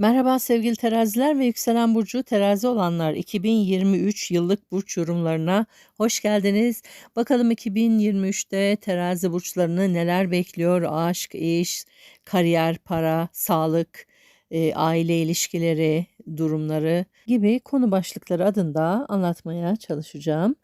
Merhaba sevgili teraziler ve yükselen burcu terazi olanlar 2023 yıllık burç yorumlarına hoş geldiniz. Bakalım 2023'te terazi burçlarını neler bekliyor? Aşk, iş, kariyer, para, sağlık, e, aile ilişkileri, durumları gibi konu başlıkları adında anlatmaya çalışacağım.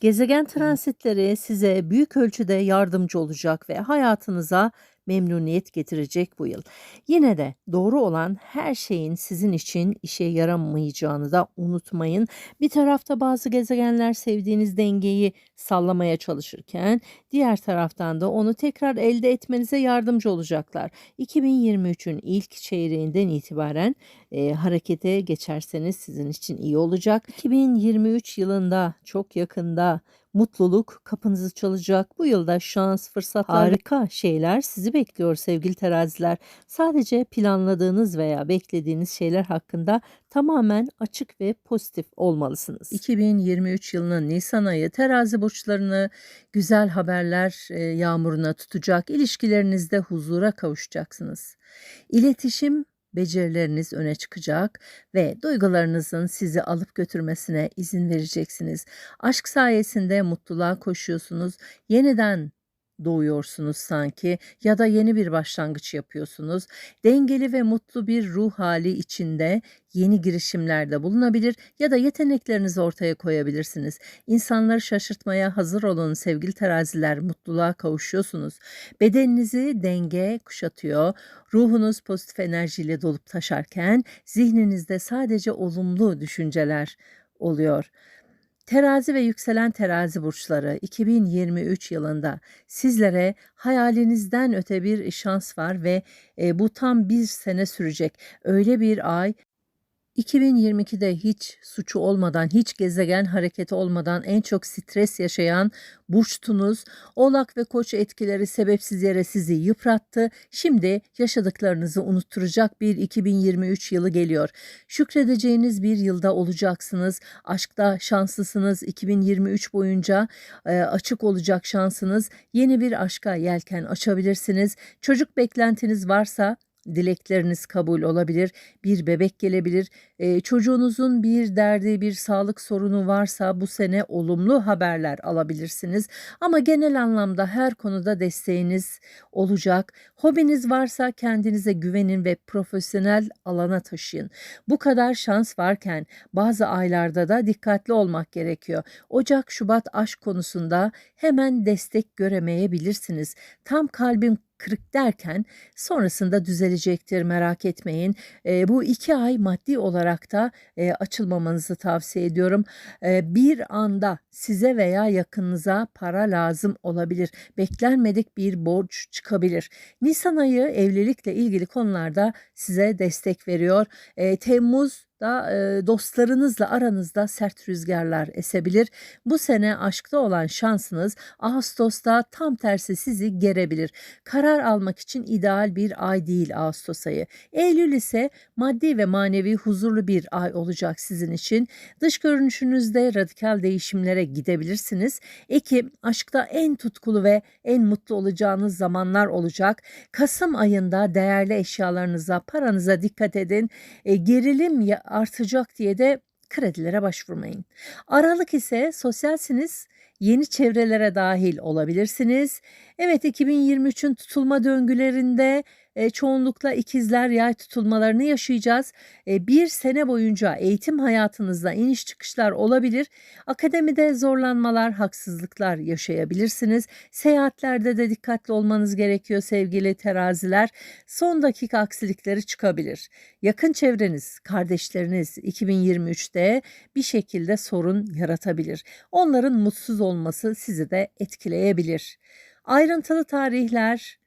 Gezegen transitleri size büyük ölçüde yardımcı olacak ve hayatınıza memnuniyet getirecek bu yıl. Yine de doğru olan her şeyin sizin için işe yaramayacağını da unutmayın. Bir tarafta bazı gezegenler sevdiğiniz dengeyi sallamaya çalışırken diğer taraftan da onu tekrar elde etmenize yardımcı olacaklar. 2023'ün ilk çeyreğinden itibaren e, harekete geçerseniz sizin için iyi olacak. 2023 yılında çok yakında mutluluk kapınızı çalacak. Bu yılda şans, fırsatlar, harika şeyler sizi bekliyor sevgili teraziler. Sadece planladığınız veya beklediğiniz şeyler hakkında tamamen açık ve pozitif olmalısınız. 2023 yılının Nisan ayı terazi burçlarını güzel haberler e, yağmuruna tutacak. İlişkilerinizde huzura kavuşacaksınız. İletişim becerileriniz öne çıkacak ve duygularınızın sizi alıp götürmesine izin vereceksiniz. Aşk sayesinde mutluluğa koşuyorsunuz. Yeniden doğuyorsunuz sanki ya da yeni bir başlangıç yapıyorsunuz. Dengeli ve mutlu bir ruh hali içinde yeni girişimlerde bulunabilir ya da yeteneklerinizi ortaya koyabilirsiniz. İnsanları şaşırtmaya hazır olun sevgili teraziler, mutluluğa kavuşuyorsunuz. Bedeninizi denge kuşatıyor, ruhunuz pozitif enerjiyle dolup taşarken zihninizde sadece olumlu düşünceler oluyor. Terazi ve yükselen terazi burçları 2023 yılında sizlere hayalinizden öte bir şans var ve e, bu tam bir sene sürecek. Öyle bir ay 2022'de hiç suçu olmadan, hiç gezegen hareketi olmadan en çok stres yaşayan burçtunuz. Oğlak ve koç etkileri sebepsiz yere sizi yıprattı. Şimdi yaşadıklarınızı unutturacak bir 2023 yılı geliyor. Şükredeceğiniz bir yılda olacaksınız. Aşkta şanslısınız. 2023 boyunca e, açık olacak şansınız. Yeni bir aşka yelken açabilirsiniz. Çocuk beklentiniz varsa dilekleriniz kabul olabilir. Bir bebek gelebilir. Ee, çocuğunuzun bir derdi, bir sağlık sorunu varsa bu sene olumlu haberler alabilirsiniz. Ama genel anlamda her konuda desteğiniz olacak. Hobiniz varsa kendinize güvenin ve profesyonel alana taşıyın. Bu kadar şans varken bazı aylarda da dikkatli olmak gerekiyor. Ocak, Şubat aşk konusunda hemen destek göremeyebilirsiniz. Tam kalbin kırık derken sonrasında düzelecektir merak etmeyin. E, bu iki ay maddi olarak da e, açılmamanızı tavsiye ediyorum. E, bir anda size veya yakınınıza para lazım olabilir. Beklenmedik bir borç çıkabilir. Nisan ayı evlilikle ilgili konularda size destek veriyor. E, Temmuz da dostlarınızla aranızda sert rüzgarlar esebilir. Bu sene aşkta olan şansınız Ağustos'ta tam tersi sizi gerebilir. Karar almak için ideal bir ay değil Ağustos ayı. Eylül ise maddi ve manevi huzurlu bir ay olacak sizin için. Dış görünüşünüzde radikal değişimlere gidebilirsiniz. Ekim aşkta en tutkulu ve en mutlu olacağınız zamanlar olacak. Kasım ayında değerli eşyalarınıza, paranıza dikkat edin. E, gerilim ya artacak diye de kredilere başvurmayın. Aralık ise sosyalsiniz, yeni çevrelere dahil olabilirsiniz. Evet 2023'ün tutulma döngülerinde e, çoğunlukla ikizler yay tutulmalarını yaşayacağız. E, bir sene boyunca eğitim hayatınızda iniş çıkışlar olabilir. Akademide zorlanmalar, haksızlıklar yaşayabilirsiniz. Seyahatlerde de dikkatli olmanız gerekiyor sevgili teraziler. Son dakika aksilikleri çıkabilir. Yakın çevreniz, kardeşleriniz 2023'te bir şekilde sorun yaratabilir. Onların mutsuz olması sizi de etkileyebilir. Ayrıntılı tarihler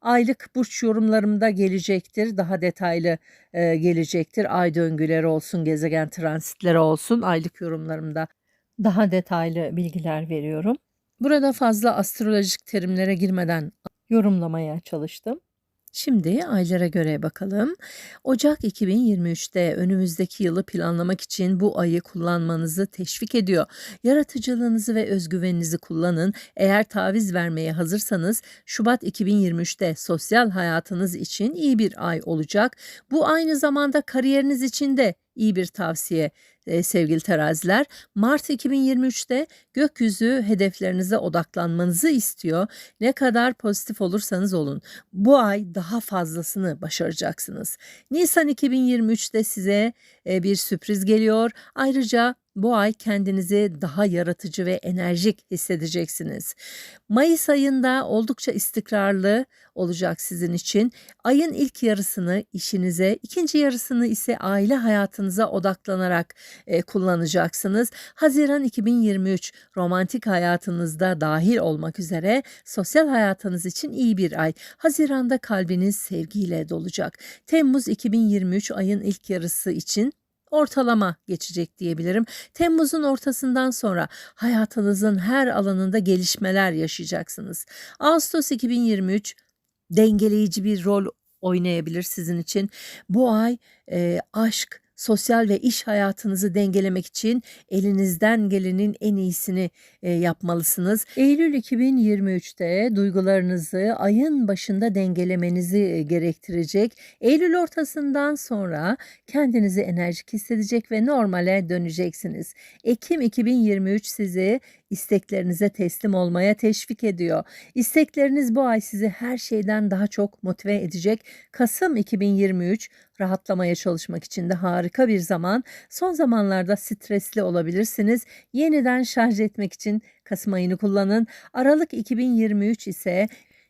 aylık burç yorumlarımda gelecektir. Daha detaylı e, gelecektir. Ay döngüleri olsun, gezegen transitleri olsun aylık yorumlarımda daha detaylı bilgiler veriyorum. Burada fazla astrolojik terimlere girmeden yorumlamaya çalıştım. Şimdi aylara göre bakalım. Ocak 2023'te önümüzdeki yılı planlamak için bu ayı kullanmanızı teşvik ediyor. Yaratıcılığınızı ve özgüveninizi kullanın. Eğer taviz vermeye hazırsanız Şubat 2023'te sosyal hayatınız için iyi bir ay olacak. Bu aynı zamanda kariyeriniz için de iyi bir tavsiye e, sevgili teraziler. Mart 2023'te gökyüzü hedeflerinize odaklanmanızı istiyor. Ne kadar pozitif olursanız olun. Bu ay daha fazlasını başaracaksınız. Nisan 2023'te size e, bir sürpriz geliyor. Ayrıca bu ay kendinizi daha yaratıcı ve enerjik hissedeceksiniz. Mayıs ayında oldukça istikrarlı olacak sizin için. Ayın ilk yarısını işinize, ikinci yarısını ise aile hayatınıza odaklanarak e, kullanacaksınız. Haziran 2023 romantik hayatınızda dahil olmak üzere sosyal hayatınız için iyi bir ay. Haziranda kalbiniz sevgiyle dolacak. Temmuz 2023 ayın ilk yarısı için ortalama geçecek diyebilirim. Temmuz'un ortasından sonra hayatınızın her alanında gelişmeler yaşayacaksınız. Ağustos 2023 dengeleyici bir rol oynayabilir sizin için. Bu ay e, aşk, sosyal ve iş hayatınızı dengelemek için elinizden gelenin en iyisini e, yapmalısınız. Eylül 2023'te duygularınızı ayın başında dengelemenizi e, gerektirecek. Eylül ortasından sonra kendinizi enerjik hissedecek ve normale döneceksiniz. Ekim 2023 sizi isteklerinize teslim olmaya teşvik ediyor. İstekleriniz bu ay sizi her şeyden daha çok motive edecek. Kasım 2023 rahatlamaya çalışmak için de harika bir zaman. Son zamanlarda stresli olabilirsiniz. Yeniden şarj etmek için Kasım ayını kullanın. Aralık 2023 ise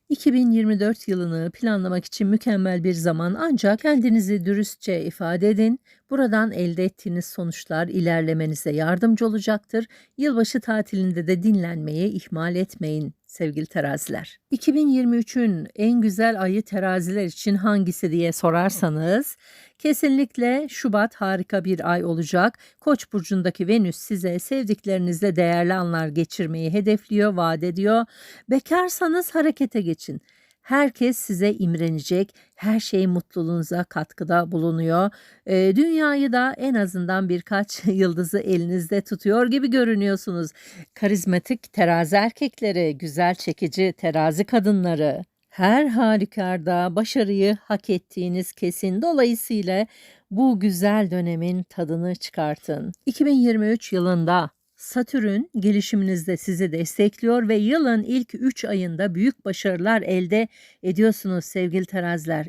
2024 yılını planlamak için mükemmel bir zaman ancak kendinizi dürüstçe ifade edin. Buradan elde ettiğiniz sonuçlar ilerlemenize yardımcı olacaktır. Yılbaşı tatilinde de dinlenmeyi ihmal etmeyin sevgili teraziler. 2023'ün en güzel ayı teraziler için hangisi diye sorarsanız kesinlikle Şubat harika bir ay olacak. Koç burcundaki Venüs size sevdiklerinizle değerli anlar geçirmeyi hedefliyor, vaat ediyor. Bekarsanız harekete geçin. Herkes size imrenecek, her şey mutluluğunuza katkıda bulunuyor. E, dünyayı da en azından birkaç yıldızı elinizde tutuyor gibi görünüyorsunuz. Karizmatik terazi erkekleri, güzel çekici terazi kadınları. Her halükarda başarıyı hak ettiğiniz kesin. Dolayısıyla bu güzel dönemin tadını çıkartın. 2023 yılında Satürn gelişiminizde sizi destekliyor ve yılın ilk 3 ayında büyük başarılar elde ediyorsunuz sevgili teraziler.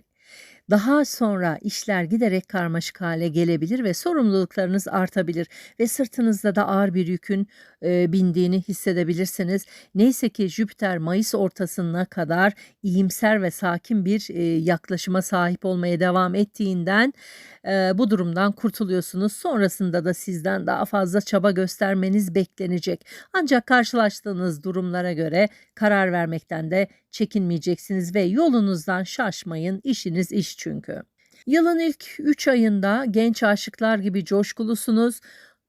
Daha sonra işler giderek karmaşık hale gelebilir ve sorumluluklarınız artabilir ve sırtınızda da ağır bir yükün e, bindiğini hissedebilirsiniz. Neyse ki Jüpiter Mayıs ortasına kadar iyimser ve sakin bir e, yaklaşıma sahip olmaya devam ettiğinden e, bu durumdan kurtuluyorsunuz. Sonrasında da sizden daha fazla çaba göstermeniz beklenecek. Ancak karşılaştığınız durumlara göre karar vermekten de çekinmeyeceksiniz ve yolunuzdan şaşmayın. İşiniz iş çünkü. Yılın ilk 3 ayında genç aşıklar gibi coşkulusunuz,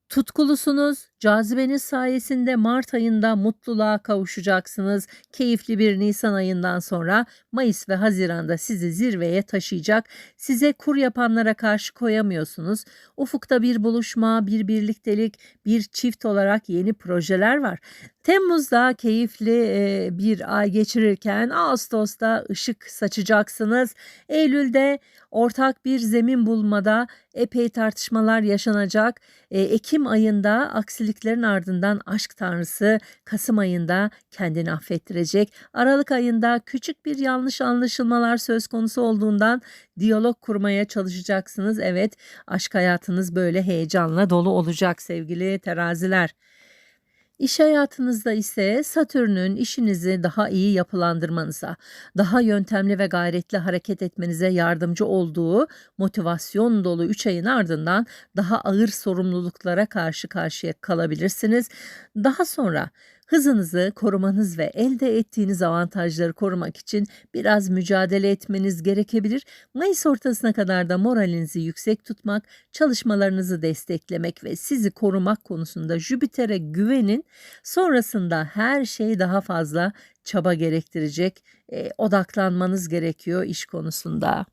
tutkulusunuz Cazibeniz sayesinde Mart ayında mutluluğa kavuşacaksınız. Keyifli bir Nisan ayından sonra Mayıs ve Haziran'da sizi zirveye taşıyacak. Size kur yapanlara karşı koyamıyorsunuz. Ufukta bir buluşma, bir birliktelik, bir çift olarak yeni projeler var. Temmuz'da keyifli bir ay geçirirken Ağustos'ta ışık saçacaksınız. Eylül'de ortak bir zemin bulmada epey tartışmalar yaşanacak. Ekim ayında aksilik aksiliklerin ardından aşk tanrısı Kasım ayında kendini affettirecek. Aralık ayında küçük bir yanlış anlaşılmalar söz konusu olduğundan diyalog kurmaya çalışacaksınız. Evet, aşk hayatınız böyle heyecanla dolu olacak sevgili teraziler. İş hayatınızda ise Satürn'ün işinizi daha iyi yapılandırmanıza, daha yöntemli ve gayretli hareket etmenize yardımcı olduğu motivasyon dolu 3 ayın ardından daha ağır sorumluluklara karşı karşıya kalabilirsiniz. Daha sonra Hızınızı korumanız ve elde ettiğiniz avantajları korumak için biraz mücadele etmeniz gerekebilir. Mayıs ortasına kadar da moralinizi yüksek tutmak, çalışmalarınızı desteklemek ve sizi korumak konusunda Jüpiter'e güvenin. Sonrasında her şey daha fazla çaba gerektirecek. E, odaklanmanız gerekiyor iş konusunda.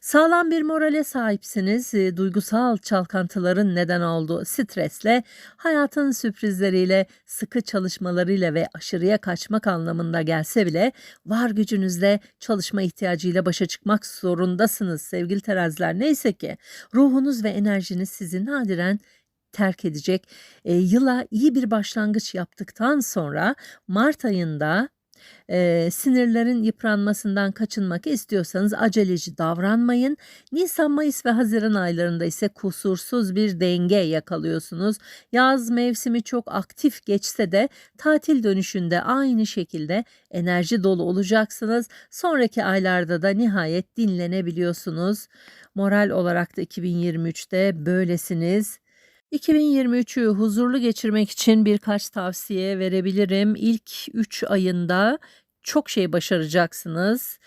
Sağlam bir morale sahipsiniz. E, duygusal çalkantıların neden olduğu stresle, hayatın sürprizleriyle, sıkı çalışmalarıyla ve aşırıya kaçmak anlamında gelse bile var gücünüzle çalışma ihtiyacıyla başa çıkmak zorundasınız sevgili teraziler. Neyse ki ruhunuz ve enerjiniz sizi nadiren terk edecek. E, yıla iyi bir başlangıç yaptıktan sonra Mart ayında e, sinirlerin yıpranmasından kaçınmak istiyorsanız aceleci davranmayın. Nisan, Mayıs ve Haziran aylarında ise kusursuz bir denge yakalıyorsunuz. Yaz mevsimi çok aktif geçse de tatil dönüşünde aynı şekilde enerji dolu olacaksınız. Sonraki aylarda da nihayet dinlenebiliyorsunuz. Moral olarak da 2023'te böylesiniz. 2023'ü huzurlu geçirmek için birkaç tavsiye verebilirim. İlk 3 ayında çok şey başaracaksınız.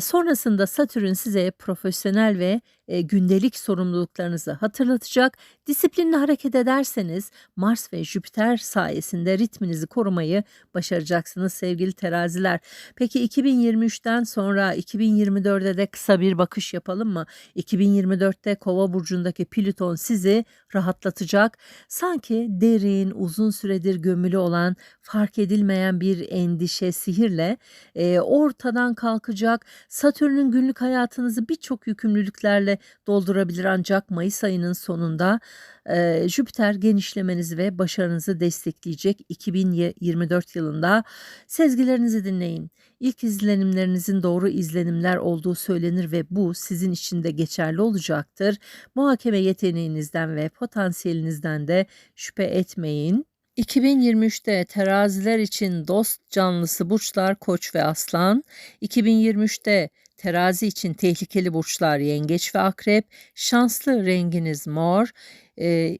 Sonrasında Satürn size profesyonel ve, eee, gündelik sorumluluklarınızı hatırlatacak. Disiplinli hareket ederseniz Mars ve Jüpiter sayesinde ritminizi korumayı başaracaksınız sevgili teraziler. Peki 2023'ten sonra 2024'e de kısa bir bakış yapalım mı? 2024'te Kova burcundaki Plüton sizi rahatlatacak. Sanki derin, uzun süredir gömülü olan, fark edilmeyen bir endişe, sihirle, eee, ortadan kalkacak. Satürn'ün günlük hayatınızı birçok yükümlülüklerle doldurabilir ancak mayıs ayının sonunda, eee, Jüpiter genişlemenizi ve başarınızı destekleyecek 2024 yılında. Sezgilerinizi dinleyin. İlk izlenimlerinizin doğru izlenimler olduğu söylenir ve bu sizin için de geçerli olacaktır. Muhakeme yeteneğinizden ve potansiyelinizden de şüphe etmeyin. 2023'te teraziler için dost canlısı burçlar Koç ve Aslan. 2023'te terazi için tehlikeli burçlar Yengeç ve Akrep. Şanslı renginiz mor. Eee,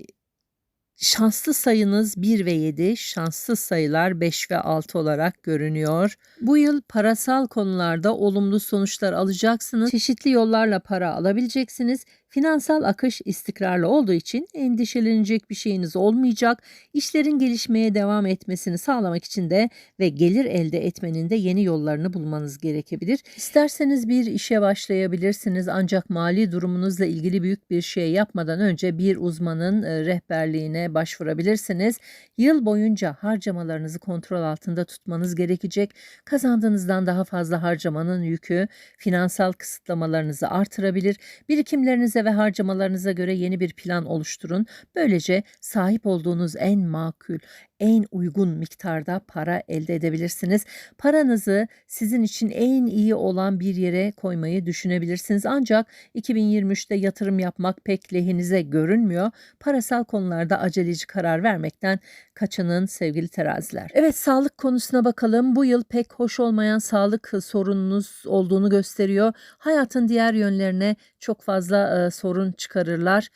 şanslı sayınız 1 ve 7, şanssız sayılar 5 ve 6 olarak görünüyor. Bu yıl parasal konularda olumlu sonuçlar alacaksınız. Çeşitli yollarla para alabileceksiniz. Finansal akış istikrarlı olduğu için endişelenecek bir şeyiniz olmayacak. İşlerin gelişmeye devam etmesini sağlamak için de ve gelir elde etmenin de yeni yollarını bulmanız gerekebilir. İsterseniz bir işe başlayabilirsiniz ancak mali durumunuzla ilgili büyük bir şey yapmadan önce bir uzmanın e, rehberliğine başvurabilirsiniz. Yıl boyunca harcamalarınızı kontrol altında tutmanız gerekecek. Kazandığınızdan daha fazla harcamanın yükü finansal kısıtlamalarınızı artırabilir. Birikimlerinize ve harcamalarınıza göre yeni bir plan oluşturun. Böylece sahip olduğunuz en makul, en uygun miktarda para elde edebilirsiniz. Paranızı sizin için en iyi olan bir yere koymayı düşünebilirsiniz. Ancak 2023'te yatırım yapmak pek lehinize görünmüyor. Parasal konularda aceleci karar vermekten kaçının sevgili teraziler. Evet sağlık konusuna bakalım. Bu yıl pek hoş olmayan sağlık sorununuz olduğunu gösteriyor. Hayatın diğer yönlerine çok fazla e, sorun çıkarırlar.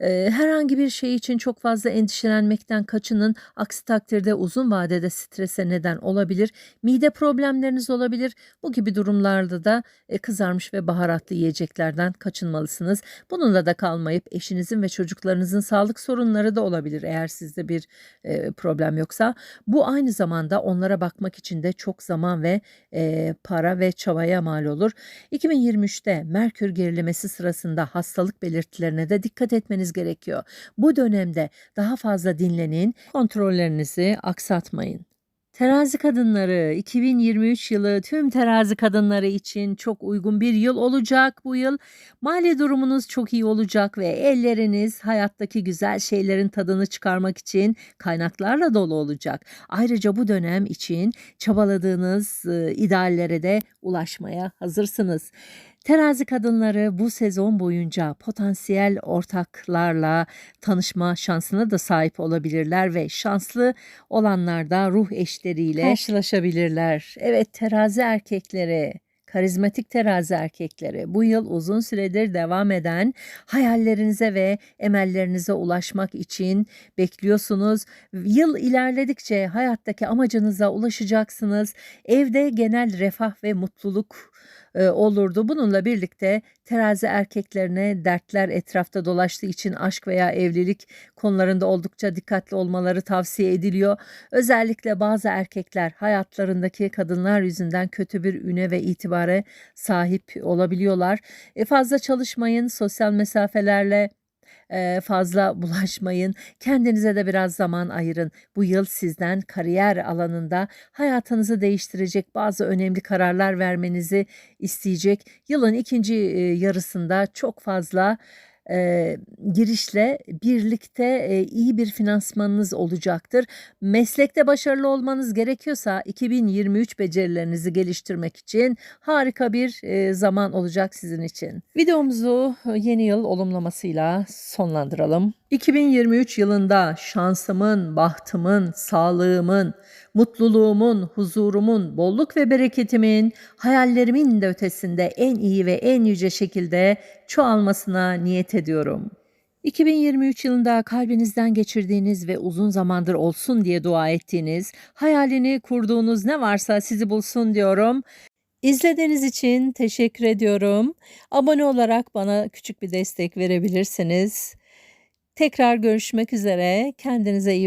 Eee, herhangi bir şey için çok fazla endişelenmekten kaçının. Aksi takdirde uzun vadede strese neden olabilir. Mide problemleriniz olabilir. Bu gibi durumlarda da e, kızarmış ve baharatlı yiyeceklerden kaçınmalısınız. Bununla da kalmayıp eşinizin ve çocuklarınızın sağlık sorunları da olabilir eğer sizde bir e, problem yoksa. Bu aynı zamanda onlara bakmak için de çok zaman ve e, para ve çabaya mal olur. 2023'te Merkür gerilemesi sırasında hastalık belirtilerine de dikkat etmeniz gerekiyor. Bu dönemde daha fazla dinlenin, kontrollerinizi aksatmayın. Terazi kadınları 2023 yılı tüm terazi kadınları için çok uygun bir yıl olacak bu yıl. Mali durumunuz çok iyi olacak ve elleriniz hayattaki güzel şeylerin tadını çıkarmak için kaynaklarla dolu olacak. Ayrıca bu dönem için çabaladığınız e, ideallere de ulaşmaya hazırsınız. Terazi kadınları bu sezon boyunca potansiyel ortaklarla tanışma şansına da sahip olabilirler ve şanslı olanlar da ruh eşleriyle karşılaşabilirler. Evet terazi erkekleri karizmatik terazi erkekleri bu yıl uzun süredir devam eden hayallerinize ve emellerinize ulaşmak için bekliyorsunuz. Yıl ilerledikçe hayattaki amacınıza ulaşacaksınız. Evde genel refah ve mutluluk e, olurdu. Bununla birlikte terazi erkeklerine dertler etrafta dolaştığı için aşk veya evlilik konularında oldukça dikkatli olmaları tavsiye ediliyor. Özellikle bazı erkekler hayatlarındaki kadınlar yüzünden kötü bir üne ve itibare sahip olabiliyorlar. E, fazla çalışmayın, sosyal mesafelerle fazla bulaşmayın. Kendinize de biraz zaman ayırın. Bu yıl sizden kariyer alanında hayatınızı değiştirecek bazı önemli kararlar vermenizi isteyecek. Yılın ikinci yarısında çok fazla e, girişle birlikte e, iyi bir finansmanınız olacaktır. Meslekte başarılı olmanız gerekiyorsa 2023 becerilerinizi geliştirmek için harika bir e, zaman olacak sizin için. Videomuzu yeni yıl olumlamasıyla sonlandıralım. 2023 yılında şansımın, bahtımın, sağlığımın, mutluluğumun, huzurumun, bolluk ve bereketimin, hayallerimin de ötesinde en iyi ve en yüce şekilde çoğalmasına niyet ediyorum. 2023 yılında kalbinizden geçirdiğiniz ve uzun zamandır olsun diye dua ettiğiniz, hayalini kurduğunuz ne varsa sizi bulsun diyorum. İzlediğiniz için teşekkür ediyorum. Abone olarak bana küçük bir destek verebilirsiniz. Tekrar görüşmek üzere. Kendinize iyi